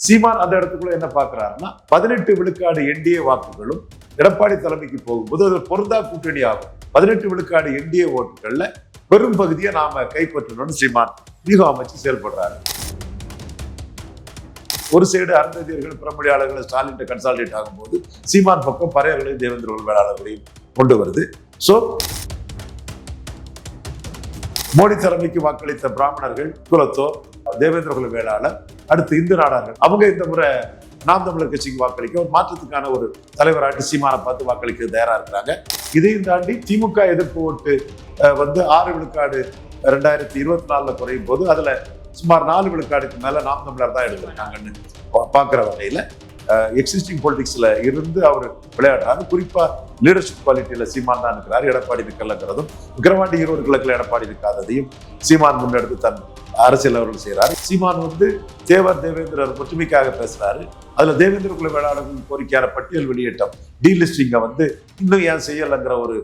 சீமான் அந்த இடத்துக்குள்ள என்ன பாக்குறாருன்னா பதினெட்டு விழுக்காடு என்டிஏ வாக்குகளும் எடப்பாடி தலைமைக்கு போகும்போது அது பொருந்தா கூட்டணி ஆகும். பதினெட்டு விழுக்காடு என்டிஏ ஓட்டுகள்ல பெரும் பகுதியை நாம கைப்பற்றணும்னு சீமான் வியூகம் அமைச்சு செயல்படுறாரு. ஒரு சைடு அருந்ததியர்கள் பிறமொழியாளர்கள் ஸ்டாலின் கன்சால்டேட் ஆகும்போது சீமான் பக்கம் பறையர்களையும் தேவேந்திர வேளாளர்களையும் கொண்டு வருது. ஸோ மோடி தலைமைக்கு வாக்களித்த பிராமணர்கள் குலத்தோ தேவேந்திர குல வேளாளர் அடுத்து இந்து நாடார்கள். அவங்க இந்த முறை நாம் தமிழர் கட்சிக்கு வாக்களிக்க ஒரு மாற்றத்துக்கான ஒரு தலைவராட்டு சீமானை பார்த்து வாக்களிக்க தயாரா இருக்கிறாங்க. இதையும் தாண்டி திமுக எதிர்ப்பு ஓட்டு வந்து ஆறு விழுக்காடு ரெண்டாயிரத்தி இருபத்தி நாலுல குறையும் போது அதுல சுமார் நாலு விழுக்காடுக்கு மேல நாம் தமிழர் தான் எடுத்திருக்காங்கன்னு பா- பார்க்கிற வகையில எக்ஸிஸ்டிங் பொலிட்டிக்ஸ்ல இருந்து அவர் விளையாடுறாரு. குறிப்பா லீடர்ஷிப் குவாலிட்டியில சீமான் தான் இருக்கிறார். எடப்பாடி நிக்கலங்கிறதும் விக்கிரவாண்டி ஈரோடு கிழக்குல எடப்பாடி நிற்காததையும் சீமான் முன்னெடுத்து தன் அரசியல் அவர்கள் செய்கிறாரு சீமான் வந்து தேவர் தேவேந்திரர் ஒற்றுமைக்காக பேசுறாரு. அதுல தேவேந்திர குல வேளாளர்கள் கோரிக்கையான பட்டியல் வெளியேற்றம் டீலிஸ்டிங்கை வந்து இன்னும் ஏன் செய்யலைங்கிற ஒரு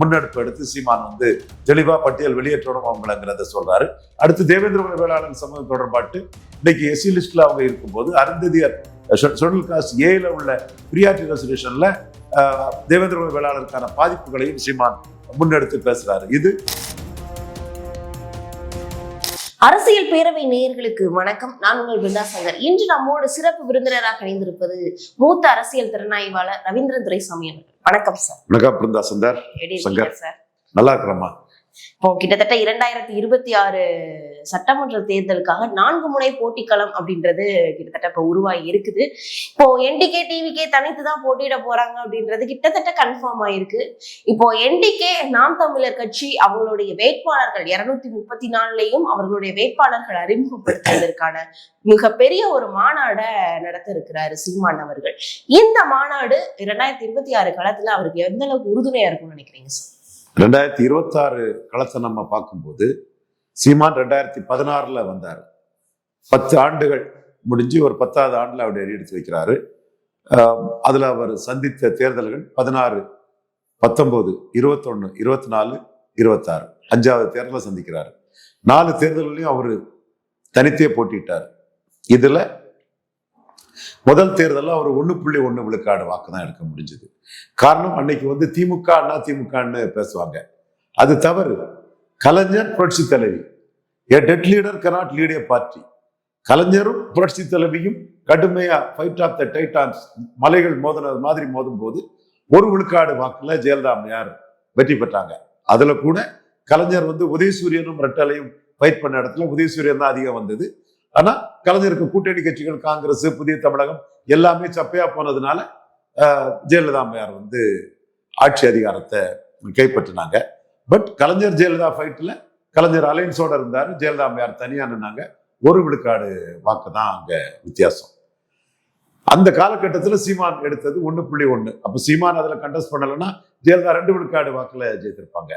முன்னெடுப்பு எடுத்து சீமான் வந்து தெளிவா பட்டியல் வெளியேற்றணும் அவங்களங்கிறத சொல்றாரு. அடுத்து தேவேந்திர குல வேளாளர் சமூகம் தொடர்பாட்டு இன்னைக்கு எஸ்சி லிஸ்ட்ல அவங்க இருக்கும்போது அருந்ததியர் ஷெட்யூல் காஸ்ட் ஏல உள்ள பிரியாட்டி ரெசல்யூஷன்ல தேவேந்திர குல வேளாளருக்கான பாதிப்புகளையும் சீமான் முன்னெடுத்து பேசுறாரு. இது அரசியல் பேரவை நேயர்களுக்கு வணக்கம். நான் உங்கள் பிருந்தா சங்கர். இன்று நம்மோடு சிறப்பு விருந்தினராக இணைந்திருப்பது மூத்த அரசியல் திறனாய்வாளர் ரவீந்திரன் துரைசாமி அவர்கள். வணக்கம் சார். வணக்கம் பிருந்தா சுந்தர் சங்கர். நல்லா இருக்கிறம்மா? இப்போ கிட்டத்தட்ட இரண்டாயிரத்தி இருபத்தி ஆறு சட்டமன்ற தேர்தலுக்காக நான்கு முனை போட்டிக்களம் அப்படின்றது கிட்டத்தட்ட இப்போ உருவாகி இருக்குது இப்போ என்டிகே டிவிக்கே தனித்து தான் போட்டியிட போறாங்க அப்படின்றது கிட்டத்தட்ட கன்ஃபார்ம் ஆயிருக்கு. இப்போ என்டிகே நாம் தமிழர் கட்சி அவங்களுடைய வேட்பாளர்கள் இருநூத்தி முப்பத்தி நாலுலையும் அவர்களுடைய வேட்பாளர்கள் அறிமுகப்படுத்துவதற்கான மிகப்பெரிய ஒரு மாநாடை நடத்த இருக்கிறாரு சீமான் அவர்கள். இந்த மாநாடு இரண்டாயிரத்தி இருபத்தி ஆறு காலத்துல அவருக்கு எந்த அளவுக்கு உறுதுணையா இருக்கும்னு நினைக்கிறீங்க சார்? ரெண்டாயிரத்தி இருபத்தாறு களத்தை நம்ம பார்க்கும்போது சீமான் ரெண்டாயிரத்தி பதினாறுல வந்தார். பத்து ஆண்டுகள் முடிஞ்சு ஒரு பத்தாவது ஆண்டில் அவர் எடுத்து வைக்கிறாரு. அதில் அவர் சந்தித்த தேர்தல்கள் பதினாறு பத்தொம்போது இருபத்தொன்று இருபத்தி நாலு இருபத்தாறு. அஞ்சாவது தேர்தலை சந்திக்கிறார். நாலு தேர்தல்களையும் அவர் தனித்தே போட்டிட்டார். இதில் முதல் தேர்தலில் அவர் ஒன்று புள்ளி ஒன்று விழுக்காடு வாக்கு தான் எடுக்க முடிஞ்சது. காரணம் அன்னைக்கு வந்து திமுக அண்ணா திமுகன்னு பேசுவாங்க. அது தவறு. கலைஞர் புரட்சி தலைவி. A dead leader cannot lead a party கலைஞரும் புரட்சி தலைவியும் கடுமையா ஃபைட் ஆஃப் த டைட்டான்ஸ் மலைகள் மோதின மாதிரி மோதும் போது ஒரு விழுக்காடு வாக்குல ஜெயலலிதா அம்மையார் வெற்றி பெற்றாங்க. அதுல கூட கலைஞர் வந்து உதயசூரியனும் ரெட்டலையும் ஃபைட் பண்ண இடத்துல உதயசூரியன் தான் அதிகம் வந்தது. ஆனா கலைஞருக்கு கூட்டணி கட்சிகள் காங்கிரஸ் புதிய தமிழகம் எல்லாமே சப்பையா போனதுனால ஜெயலலிதா அம்மையார் வந்து ஆட்சி அதிகாரத்தை கைப்பற்றினாங்க. பட் கலைஞர் ஜெயலலிதா ஃபைட்டில் கலைஞர் அலைன்ஸோட இருந்தார். ஜெயலலிதா அம்மையார் தனியாக நின்னாங்க. ஒரு விழுக்காடு வாக்கு தான் அங்கே வித்தியாசம். அந்த காலகட்டத்தில் சீமான் எடுத்தது ஒன்று புள்ளி ஒன்று அப்போ சீமான் அதில் கண்டஸ்ட் பண்ணலைன்னா ஜெயலலிதா ரெண்டு விழுக்காடு வாக்கில் ஜெயித்திருப்பாங்க.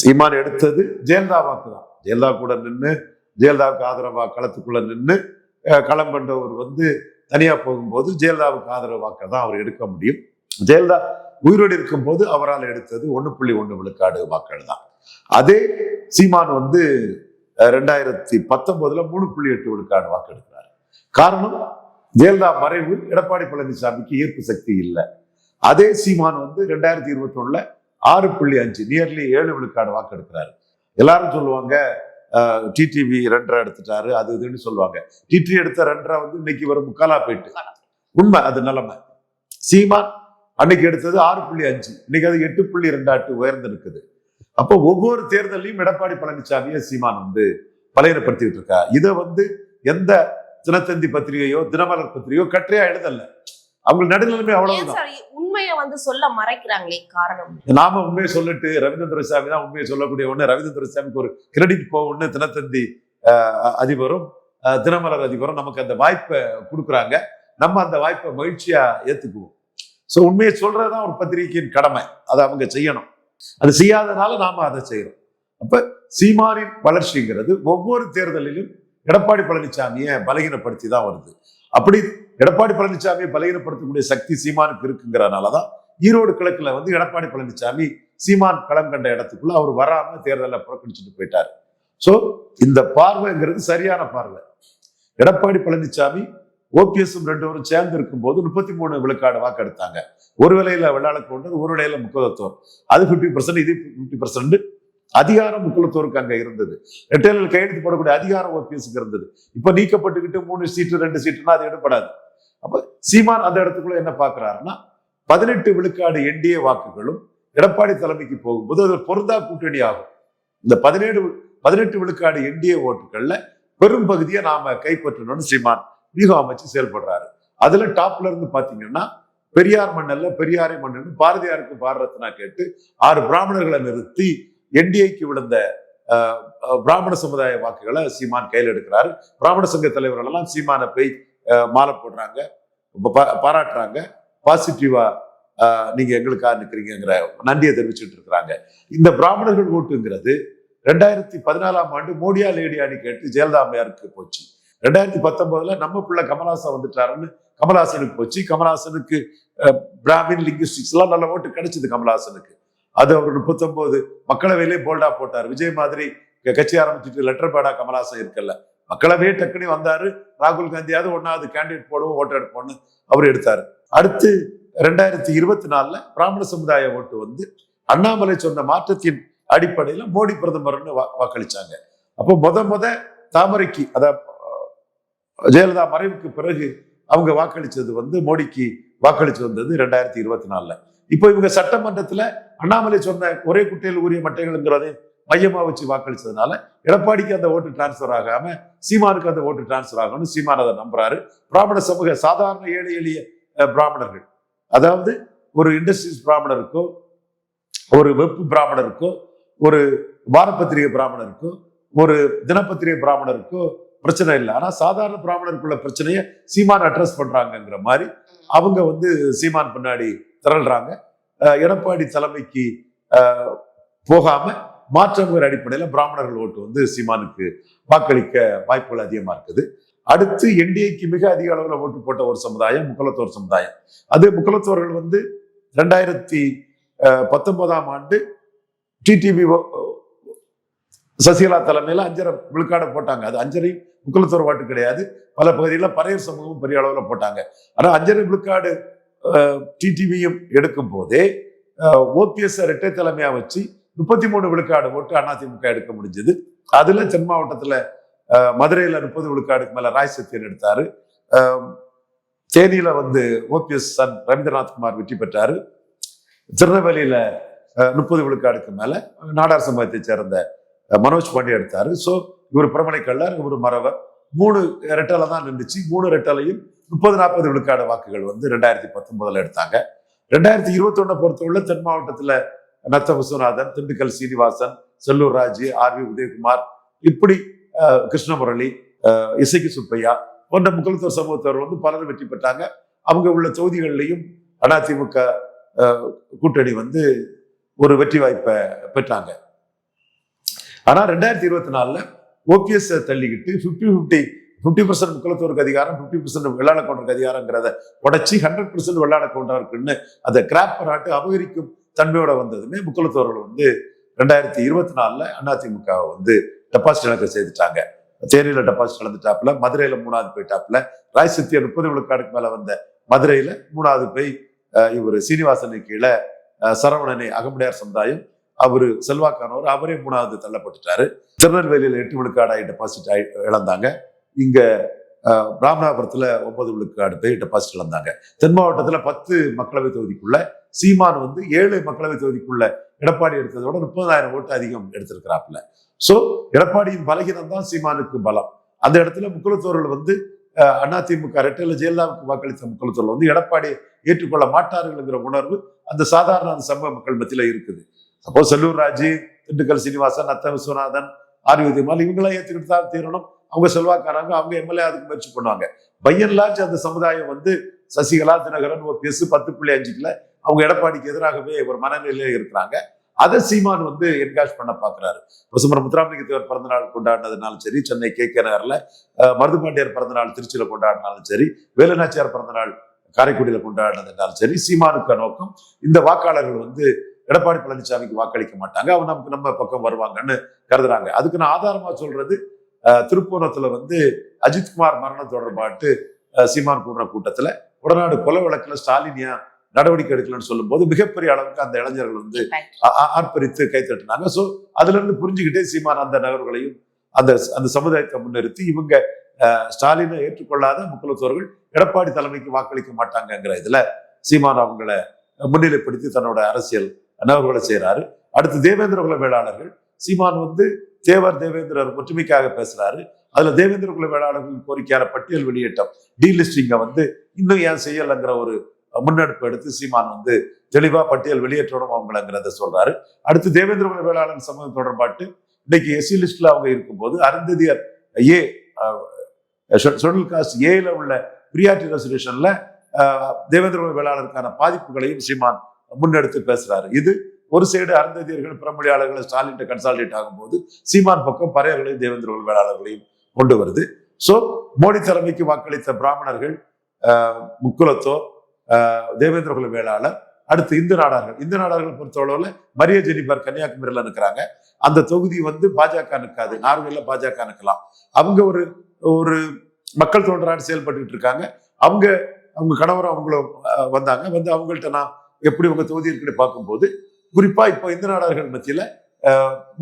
சீமான் எடுத்தது ஜெயலலிதா வாக்கு தான். ஜெயலலிதா கூட நின்று ஜெயலலிதாவுக்கு ஆதரவாக களத்துக்குள்ள நின்று களம் கண்டவர் வந்து தனியாக போகும்போது ஜெயலலிதாவுக்கு ஆதரவு வாக்கை தான் அவர் எடுக்க முடியும். ஜெயலலிதா உயிரோடு இருக்கும்போது அவரால் எடுத்தது ஒன்று புள்ளி ஒன்று விழுக்காடு வாக்கள் தான். அதே சீமான் வந்து ரெண்டாயிரத்தி பத்தொன்பதுல மூணு புள்ளி எட்டு விழுக்காடு வாக்கு எடுக்கிறார். காரணம் ஜெயலலிதா மறைவு எடப்பாடி பழனிசாமிக்கு ஈர்ப்பு சக்தி இல்லை. அதே சீமான் வந்து ரெண்டாயிரத்தி இருபத்தி ஒண்ணுல ஆறு புள்ளி அஞ்சு நியர்லி ஏழு விழுக்காடு வாக்கு எடுக்கிறாரு. எல்லாரும் சொல்லுவாங்க டிடிவி ரெண்டரை எடுத்துட்டாரு அது இதுன்னு சொல்லுவாங்க. டிடி எடுத்த ரெண்டரா வந்து இன்னைக்கு வரும் முக்காலா போயிட்டு. உண்மை அது நிலைமை. சீமான் அன்னைக்கு எடுத்தது ஆறு புள்ளி அஞ்சு இன்னைக்கு அது எட்டு புள்ளி ரெண்டாட்டு உயர்ந்து இருக்குது அப்போ ஒவ்வொரு தேர்தலையும் எடப்பாடி பழனிசாமியை சீமான் வந்து பலையனப்படுத்திட்டு இருக்கா. இதை வந்து எந்த தினத்தந்தி பத்திரிகையோ தினமலர் பத்திரிகையோ கற்றையா எழுதல. அவங்க நடுநிலைமை அவ்வளவுதான். உண்மையை வந்து சொல்ல மறைக்கிறாங்களே காரணம். நாம உண்மையை சொல்லிட்டு ரவீந்திர சாமி தான் உண்மையை சொல்லக்கூடிய ஒண்ணு ரவீந்திர சாமிக்கு ஒரு கிரெடிட் போகணும்னு தினத்தந்தி அஹ், அதிபரும் தினமலர் அதிபரும் நமக்கு அந்த வாய்ப்பை கொடுக்குறாங்க. நம்ம அந்த வாய்ப்பை மகிழ்ச்சியா ஏத்துக்குவோம். ஸோ உண்மையை சொல்றதுதான் ஒரு பத்திரிகையின் கடமை. அதை அவங்க செய்யணும். அது செய்யாதனால நாம அதை செய்யறோம். அப்ப சீமானின் வளர்ச்சிங்கிறது ஒவ்வொரு தேர்தலிலும் எடப்பாடி பழனிசாமியை பலகீனப்படுத்தி தான் வருது. அப்படி எடப்பாடி பழனிசாமியை பலகீனப்படுத்தக்கூடிய சக்தி சீமானுக்கு இருக்குங்கிறனாலதான் ஈரோடு கிழக்குல வந்து எடப்பாடி பழனிசாமி சீமான் களம் கண்ட இடத்துக்குள்ள அவர் வராம தேர்தலில் புறக்கணிச்சுட்டு போயிட்டார். சோ இந்த பார்வைங்கிறது சரியான பார்வை. எடப்பாடி பழனிசாமி ஓபிஎஸும் ரெண்டு பேரும் சேர்ந்து இருக்கும்போது முப்பத்தி மூணு விழுக்காடு வாக்கு எடுத்தாங்க. ஒரு விலையில வெள்ளாள ஒரு விலையில முக்குலத்தோர். அது ஃபிஃப்டி பர்சன்ட் இது ஃபிஃப்டி பர்சன்ட் அதிகாரம் முக்குலத்தோருக்கு அங்க இருந்தது. ரெட்டையில் கையெழுத்து போடக்கூடிய அதிகாரம் ஓபிஎஸ்க்கு இருந்தது. இப்ப நீக்கப்பட்டுக்கிட்டு மூணு சீட்டு ரெண்டு சீட்டுனா அது எடுப்படாது அப்ப சீமான் அந்த இடத்துக்குள்ள என்ன பாக்குறாருன்னா பதினெட்டு விழுக்காடு என்டிஏ வாக்குகளும் எடப்பாடி தலைமைக்கு போகும்போது அது பொருந்தா கூட்டணி ஆகும். இந்த பதினேழு பதினெட்டு விழுக்காடு என்டிஏ ஓட்டுகள்ல பெரும் பகுதியை நாம கைப்பற்றணும்னு சீமான் வியூகம் அமைச்சு செயல்படுறாரு. அதுல டாப்ல இருந்து பாத்தீங்கன்னா பெரியார் மண்ணல்ல பெரியாரை மண்ணு பாரதியாருக்கு பாரரத்னா கேட்டு ஆறு பிராமணர்களை நிறுத்தி என்டிஏக்கு விழுந்த அஹ், பிராமண சமுதாய வாக்குகளை சீமான் கையில் எடுக்கிறாரு. பிராமண சங்க தலைவர்கள் எல்லாம் சீமான போய் மாலை போடுறாங்க பாராட்டுறாங்க. பாசிட்டிவா நீங்க எங்களுக்காக நிக்கிறீங்கிற நன்றியை தெரிவிச்சுட்டு இருக்கிறாங்க. இந்த பிராமணர்கள் ஓட்டுங்கிறது ரெண்டாயிரத்தி பதினாலாம் ஆண்டு மோடியா லேடியான்னு கேட்டு ஜெயலலிதா அம்மையாருக்கு போச்சு. ரெண்டாயிரத்தி பத்தொன்பதுல நம்ம பிள்ளை கமல்ஹாசன் வந்துட்டாருன்னு கமல்ஹாசனுக்கு போச்சு. கமல்ஹாசனுக்கு பிராமின் லிங்குஸ்டிக்ஸ் எல்லாம் நல்ல ஓட்டு கிடைச்சது கமல்ஹாசனுக்கு. அது அவர் முப்பத்தொன்பது மக்களவையிலே போல்டா போட்டார். விஜய் மாதிரி கட்சி ஆரம்பிச்சுட்டு லெட்டர் பேடா கமல்ஹாசன் இருக்கல மக்களவையே டக்குனு வந்தாரு. ராகுல் காந்தியாவது ஒன்னாவது கேண்டிடேட் போடுவோம் ஓட்டு எடுப்போம்னு அவர் எடுத்தாரு. அடுத்து ரெண்டாயிரத்தி இருபத்தி நாலுல பிராமண சமுதாய ஓட்டு வந்து அண்ணாமலை சொன்ன மாற்றத்தின் அடிப்படையில மோடி பிரதமர்னு வா- வாக்களிச்சாங்க. அப்போ முத முத தாமரைக்கு அதாவது ஜெயலலிதா மறைவுக்கு பிறகு அவங்க வாக்களிச்சது வந்து மோடிக்கு வாக்களிச்சு வந்தது ரெண்டாயிரத்தி இருபத்தி நாலுல இப்போ இவங்க சட்டமன்றத்துல அண்ணாமலை சொன்ன ஒரே குட்டையில் உரிய மட்டைகள்ங்கிறதை மையமாக வச்சு வாக்களிச்சதுனால எடப்பாடிக்கு அந்த ஓட்டு டிரான்ஸ்ஃபர் ஆகாம சீமானுக்கு அந்த ஓட்டு டிரான்ஸ்ஃபர் ஆகணும்னு சீமான் அதை நம்புறாரு. பிராமண சமூக சாதாரண ஏழை எளிய பிராமணர்கள். அதாவது ஒரு இண்டஸ்ட்ரீஸ் பிராமணருக்கோ ஒரு வெப் பிராமணருக்கோ ஒரு வாரப்பத்திரிகை பிராமணருக்கோ ஒரு தினப்பத்திரிகை பிராமணருக்கோ பிரச்சனை இல்லை. ஆனால் சாதாரண பிராமணருக்குள்ள பிரச்சனையை சீமான் அட்ரஸ் பண்ணுறாங்கங்கிற மாதிரி அவங்க வந்து சீமான் பின்னாடி திரள்றாங்க. எடப்பாடி தலைமைக்கு போகாமல் போகாம மாற்றங்கிற அடிப்படையில் பிராமணர்கள் ஓட்டு வந்து சீமானுக்கு வாக்களிக்க வாய்ப்புகள் அதிகமாக இருக்குது. அடுத்து என்டிஏக்கு மிக அதிக அளவில் ஓட்டு போட்ட ஒரு சமுதாயம் முக்கலத்தோர் சமுதாயம். அது முக்கலத்தோர்கள் வந்து ரெண்டாயிரத்தி பத்தொன்பதாம் ஆண்டு டிடிவி சசிகலா தலைமையில் அஞ்சரை விழுக்காடை போட்டாங்க. அது அஞ்சரை முக்கலத்தோர் வாட்டு கிடையாது. பல பகுதிகளில் பறையர் சமூகமும் பெரிய அளவில் போட்டாங்க. ஆனால் அஞ்சரை விழுக்காடு டிடிவியும் எடுக்கும் போதே ஓபிஎஸ் இரட்டை தலைமையாக வச்சு முப்பத்தி மூணு விழுக்காடு ஓட்டு அதிமுக எடுக்க முடிஞ்சது. அதுல தென் மாவட்டத்துல மதுரையில முப்பது விழுக்காடுக்கு மேல ராய் சத்யன் எடுத்தாரு. தேனியில வந்து ஓபிஎஸ் சன் ரவீந்திரநாத் குமார் வெற்றி பெற்றாரு. திருநெல்வேலியில முப்பது விழுக்காடுக்கு மேல நாடார் சமூகத்தை சேர்ந்த மனோஜ் பாண்டே எடுத்தாரு. ஸோ இவர் பிரமணை கள்ளர் இவர் மறவர். மூணு ரெட்டலை தான் நின்றுச்சு மூணு ரெட்டலையும் முப்பது நாற்பது விழுக்காடு வாக்குகள் வந்து ரெண்டாயிரத்தி பத்தொன்பதுல எடுத்தாங்க. ரெண்டாயிரத்தி இருபத்தி ஒண்ணை பொறுத்தவரை தென் மாவட்டத்துல நத்த விஸ்வநாதன் திண்டுக்கல் சீனிவாசன் செல்லூர் ராஜு ஆர் வி உதயகுமார் இப்படி கிருஷ்ணமுரளி இசைக்கு சுப்பையா போன்ற முக்குலத்தோர் சமூகத்தவர் வந்து பலரும் வெற்றி பெற்றாங்க. அவங்க உள்ள தொகுதிகளிலையும் அதிமுக கூட்டணி வந்து ஒரு வெற்றி வாய்ப்பை பெற்றாங்க. ஆனா ரெண்டாயிரத்தி இருபத்தி நாலுல ஓபிஎஸ் தள்ளிக்கிட்டு ஃபிஃப்டி ஃபிஃப்டி ஃபிஃப்டி பர்சன்ட் முக்குலத்தோருக்கு அதிகாரம் ஃபிஃப்டி பர்சன்ட் வெள்ளாள கவுண்டருக்கு அதிகாரங்கிறத உடைச்சி ஹண்ட்ரட் பர்சன்ட் வெள்ளாள கவுண்டருக்குன்னு அதை கிராப் பராட்டு அபகரிக்கும் தன்மையோட வந்ததுமே முக்குலத்தோர்கள் வந்து ரெண்டாயிரத்தி இருபத்தி நாலில் அதிமுகவை வந்து டெபாசிட் இழக்க செய்துட்டாங்க. தேனியில் டெபாசிட் இழந்துட்டாப்புல மதுரையில் மூணாவது போயிட்டாப்புல ராய் சத்திய முப்பது விழுக்காடுக்கு மேலே வந்த மதுரையில் மூணாவது போய் இவர் சீனிவாசனு கீழே சரவணனை அகமுடையார் சமுதாயம் அவர் செல்வாக்கானவர் அவரே மூணாவது தள்ளப்பட்டுட்டாரு. திருநெல்வேலியில் எட்டு விழுக்காடாகி டெபாசிட் ஆகி இழந்தாங்க. இங்கே ராமநாதபுரத்துல ஒன்பது விழுக்காடு போய் டெபாசிட் இழந்தாங்க தென் மாவட்டத்துல பத்து மக்களவை தொகுதிக்குள்ள சீமான் வந்து ஏழு மக்களவை தொகுதிக்குள்ள எடப்பாடி எடுத்ததோட முப்பதாயிரம் ஓட்டு அதிகம் எடுத்திருக்கிறாப்புல. சோ எடப்பாடியின் பலகீனம் தான் சீமானுக்கு பலம். அந்த இடத்துல முக்குலத்தோர்கள் வந்து அதிமுக ரெட்டையில ஜெயலலிதாவுக்கு வாக்களித்த முக்குலத்தோர்கள் வந்து எடப்பாடி ஏற்றுக்கொள்ள மாட்டார்கள்ங்கிற உணர்வு அந்த சாதாரண அந்த சமூக மக்கள் மத்தியில இருக்குது. அப்போ செல்லூர் ராஜு திண்டுக்கல் சீனிவாசன் அத்த விஸ்வநாதன் ஆர் உதயமால் இவங்களாம் ஏற்றுக்கிட்டு தான் தீரணும். அவங்க செல்வாக்காரங்க அவங்க எம்எல்ஏ அதுக்கு முயற்சி பண்ணுவாங்க. பையன் லார்ஜ் அந்த சமுதாயம் வந்து சசிகலா தினகரன் ஓபிஎஸ் பத்து புள்ளி அஞ்சுக்குல அவங்க எடப்பாடிக்கு எதிராகவே ஒரு மனநிலையில இருக்கிறாங்க. அதை சீமான் வந்து என்காஷ் பண்ண பார்க்குறாரு பசுமர முத்துராமலிங்கத்தேவர் தேவர் பிறந்தநாள் கொண்டாடினதுனாலும் சரி சென்னை கே. கே. நகரில் மருதுபாண்டியார் மருதுபாண்டியர் திருச்சியில் கொண்டாடினாலும் சரி வேலுநாச்சியார் பிறந்தநாள் காரைக்குடியில் கொண்டாடினதுனாலும் சரி சீமானுக்கு நோக்கம் இந்த வாக்காளர்கள் வந்து எடப்பாடி பழனிசாமிக்கு வாக்களிக்க மாட்டாங்க. அவன் நமக்கு நம்ம பக்கம் வருவாங்கன்னு கருதுறாங்க. அதுக்கு நான் ஆதாரமாக சொல்றது திருப்பூரத்துல வந்து அஜித்குமார் மரணம் தொடர்பாட்டு சீமான் கூடுற கூட்டத்துல உடனாடு கொலை வழக்குல ஸ்டாலின் ஏன் நடவடிக்கை எடுக்கலன்னு சொல்லும்போது மிகப்பெரிய அளவுக்கு அந்த இளைஞர்கள் வந்து ஆர்ப்பரித்து கைத்தட்டினாங்க சோ அதுல இருந்து புரிஞ்சுக்கிட்டே சீமான் அந்த நகர்களையும் அந்த அந்த சமுதாயத்தை முன்னிறுத்தி இவங்க அஹ், ஸ்டாலினை ஏற்றுக்கொள்ளாத முக்குலத்தோர்கள் எடப்பாடி தலைமைக்கு வாக்களிக்க மாட்டாங்கங்கிற இதுல சீமான் அவங்கள முன்னிலைப்படுத்தி தன்னோட அரசியல் நகர்வுகளை செய்யறாரு அடுத்து தேவேந்திர குல வேளாளர்கள் சீமான் வந்து தேவர் தேவேந்திரர் ஒற்றுமைக்காக பேசுறாரு. அதுல தேவேந்திர குல வேளாளர்களின் கோரிக்கையான பட்டியல் வெளியேற்றம் டீலிஸ்டிங்க வந்து இன்னும் ஏன் செய்யலைங்கிற ஒரு முன்னெடுப்பு எடுத்து சீமான் வந்து தெளிவா பட்டியல் வெளியேற்றணும் அவங்களங்கிறத சொல்றாரு. அடுத்து தேவேந்திர குல வேளாளர் சமூகம் தொடர்பாட்டு இன்னைக்கு எஸ்சி லிஸ்ட்ல அவங்க இருக்கும்போது அருந்ததியர் ஏ ஷெட்யூல் காஸ்ட் ஏல உள்ள பிரியாட்டி ரெசல்யூஷன்ல தேவேந்திர குல வேளாளருக்கான பாதிப்புகளையும் சீமான் முன்னெடுத்து பேசுறாரு. இது ஒரு சைடு அருந்ததியர்கள் பிரமொழியாளர்கள் ஸ்டாலின் கன்சால்டேட் ஆகும்போது சீமான் பக்கம் பறையர்களையும் தேவேந்திர வேளாளர்களையும் கொண்டு வருது. ஸோ மோடி தலைமைக்கு வாக்களித்த பிராமணர்கள் முக்குலத்தோ தேவேந்திர குல வேளாளர் அடுத்து இந்து நாடார்கள். இந்து நாடார்கள் பொறுத்தளவுல மரிய ஜெனிபர் கன்னியாகுமரியில் நிற்கிறாங்க அந்த தொகுதி வந்து பாஜக நிற்காது. நார்வேல பாஜக நிற்கலாம். அவங்க ஒரு ஒரு மக்கள் தொண்டராக செயல்பட்டு இருக்காங்க. அவங்க அவங்க கணவரும் அவங்களும் வந்தாங்க. வந்து அவங்கள்ட்ட நான் எப்படி உங்க தொகுதி இருக்குன்னு பார்க்கும்போது குறிப்பா இப்போ இந்து நாடார்கள் மத்தியில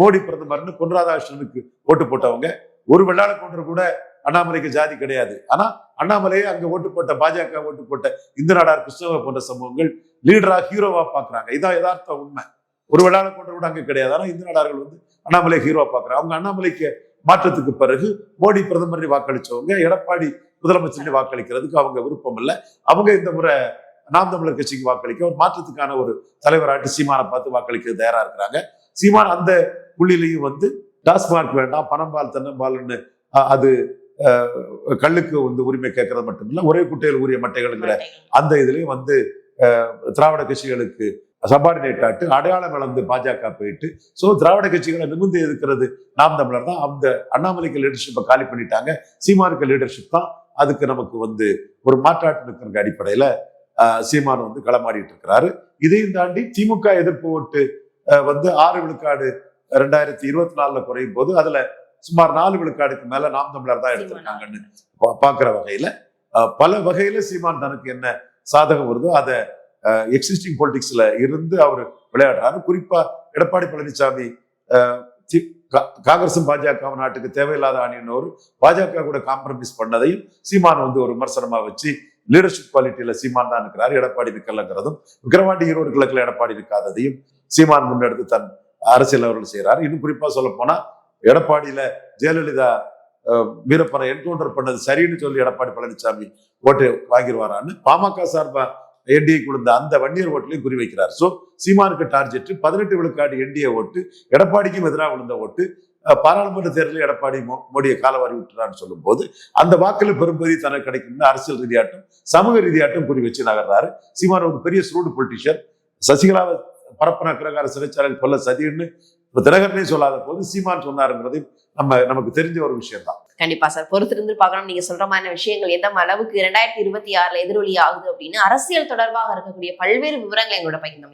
மோடி பிரதமர்னு பொன்ராதாகிருஷ்ணனுக்கு ஓட்டு போட்டவங்க. ஒரு வெள்ளாள கவுண்டர் கூட அண்ணாமலைக்கு ஜாதி கிடையாது. ஆனா அண்ணாமலையே அங்க ஓட்டு போட்ட பாஜக ஓட்டு போட்ட இந்து நாடார் கிறிஸ்தவ போன்ற சம்பவங்கள் லீடரா ஹீரோவா பாக்குறாங்க. இதான் யதார்த்த உண்மை. ஒரு வெள்ளாள கவுண்டர் கூட அங்க கிடையாது. ஆனா இந்து நாடார்கள் வந்து அண்ணாமலை ஹீரோவா பாக்குறாங்க. அவங்க அண்ணாமலைக்கு மாற்றத்துக்கு பிறகு மோடி பிரதமர் வாக்களிச்சவங்க எடப்பாடி முதலமைச்சர் வாக்களிக்கிறதுக்கு அவங்க விருப்பம் இல்லை. அவங்க இந்த முறை நாம் தமிழர் கட்சிக்கு வாக்களிக்க ஒரு மாற்றத்துக்கான ஒரு தலைவராட்டு சீமானை பார்த்து வாக்களிக்க தயாரா இருக்கிறாங்க. சீமான் அந்த புள்ளிலையும் வந்து டாஸ்மார்க் வேண்டாம் பணம்பால் தென்னம்பால்னு அது கல்லுக்கு வந்து உரிமை கேட்கறது மட்டும் இல்ல ஒரே குட்டையில் உரிய மட்டைகள்ங்கிற அந்த இதுலயும் வந்து திராவிட கட்சிகளுக்கு சபார்டினேட் ஆட்டு அடையாளம் இழந்து பாஜக போயிட்டு சோ திராவிட கட்சிகளை நிமிர்ந்து எதிர்க்கிறது நாம் தமிழர் தான். அந்த அண்ணாமலைக்கு லீடர்ஷிப்பை காலி பண்ணிட்டாங்க. சீமானுக்கு லீடர்ஷிப் தான். அதுக்கு நமக்கு வந்து ஒரு மாற்றாட்டு நிற்கிற அடிப்படையில சீமான் வந்து களமாடிட்டு இருக்கிறாரு. இதையும் தாண்டி திமுக எதிர்ப்பு ஓட்டு வந்து ஆறு விழுக்காடு ரெண்டாயிரத்தி இருபத்தி நாலுல குறையும் போது அதுல சுமார் நாலு விழுக்காடுக்கு மேல நாம் தமிழர் தான் எடுத்திருக்காங்கன்னு பா- பாக்குற வகையில பல வகையில சீமான் தனக்கு என்ன சாதகம் வருதோ அதை எக்ஸிஸ்டிங் பொலிட்டிக்ஸ்ல இருந்து அவர் விளையாடுறாரு. குறிப்பா எடப்பாடி பழனிசாமி கா- காங்கிரசும் பாஜகவும் நாட்டுக்கு தேவையில்லாத அணியினோர் பாஜக கூட காம்ப்ரமைஸ் பண்ணதையும் சீமான் வந்து ஒரு விமர்சனமா வச்சு லீடர்ஷிப் குவாலிட்டியில சீமான் தான் இருக்கிறார் எடப்பாடி நிக்கலங்கிறதும் விக்கிரவாண்டி ஈரோடு கிழக்குல எடப்பாடி நிற்காததையும் சீமான் முன்னெடுத்து தன் அரசியல் அவர்கள் செய்கிறார் இன்னும் குறிப்பா சொல்ல போனா எடப்பாடியில ஜெயலலிதா வீரப்பனை என்கவுண்டர் பண்ணது சரின்னு சொல்லி எடப்பாடி பழனிசாமி ஓட்டு வாங்கிடுவாரான்னு பாமக சார்பா என்டிஏ கொடுத்த அந்த வன்னியர் ஓட்டுலையும் குறி வைக்கிறார். ஸோ சீமானுக்கு டார்கெட் பதினெட்டு விழுக்காடு என்டிஏ ஓட்டு எடப்பாடிக்கும் எதிராக விழுந்த ஓட்டு பாராளுமன்ற தேர்தலில் எடப்பாடி மோ- மோடியை காலவாரி விட்டுறான்னு சொல்லும்போது அந்த வாக்கில் பெரும்பதி தனக்கு கிடைக்கும்னு அரசியல் ரீதியாட்டும் சமூக ரீதியாட்டும் குறி வச்சு நகர்றாரு. சீமான் ஒரு பெரிய ஸ்ரூடு பொலிட்டிஷியன் சசிகலாவை பரப்பன அக்கிரகார சிறைச்சாலையில் கொல்ல சதின்னு இப்ப தினகரனே சொல்லாத போது சீமான் சொன்னாருங்கிறது நம்ம நமக்கு தெரிஞ்ச ஒரு விஷயம் தான் கண்டிப்பா சார். பொறுத்திருந்து பார்க்கணும். நீங்க சொல்ற மாதிரி விஷயங்கள் எந்த அளவுக்கு இரண்டாயிரத்தி இருபத்தி ஆறுல எதிரொலி ஆகுது அப்படின்னு அரசியல் தொடர்பாக இருக்கக்கூடிய பல்வேறு விவரங்களை எங்களோட பகிர்ந்து